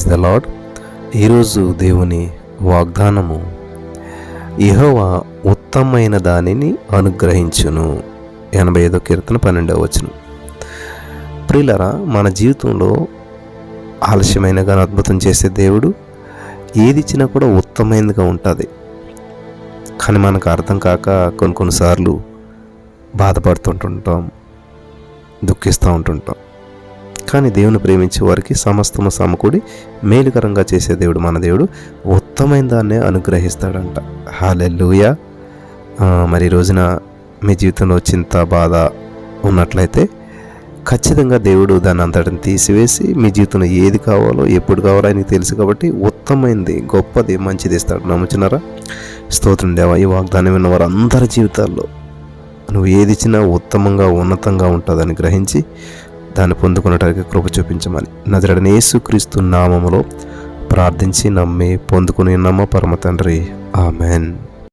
Praise the lord ఈరోజు దేవుని వాగ్దానము యెహోవా ఉత్తమమైన దానిని అనుగ్రహించును. ఎనభై ఐదో కీర్తన పన్నెండవ వచనం. ప్రిలరా మన జీవితంలో ఆలస్యమైన కానీ అద్భుతం చేసే దేవుడు ఏది ఇచ్చినా కూడా ఉత్తమైనదిగా ఉంటుంది. కానీ మనకు అర్థం కాక కొన్ని కొన్నిసార్లు బాధపడుతుంటుంటాం దుఃఖిస్తూ ఉంటుంటాం. కానీ దేవుని ప్రేమించే వారికి సమస్తము సమకూడి మేలుకరంగా చేసే దేవుడు మన దేవుడు. ఉత్తమైన దాన్నే అనుగ్రహిస్తాడంట. హాలెల్లుయ. మరి రోజున మీ జీవితంలో చింత బాధ ఉన్నట్లయితే ఖచ్చితంగా దేవుడు దాన్ని అంతటిని తీసివేసి మీ జీవితంలో ఏది కావాలో ఎప్పుడు కావాలో ఆయనకి తెలుసు కాబట్టి ఉత్తమైంది గొప్పది మంచిది ఇస్తాడు. నమ్ముచున్నారా? స్తోత్రం దేవా ఈ వాగ్దానం విన్న వారు అందరి జీవితాల్లో నువ్వు ఏది ఇచ్చినా ఉత్తమంగా ఉన్నతంగా ఉంటుందని గ్రహించి దాన్ని పొందుకునేటానికి కృప చూపించమని. నజరడని యేసుక్రీస్తు నామములో ప్రార్థించి నమ్మి పొందుకుని నమ్మ పరమ తండ్రి. ఆమెన్.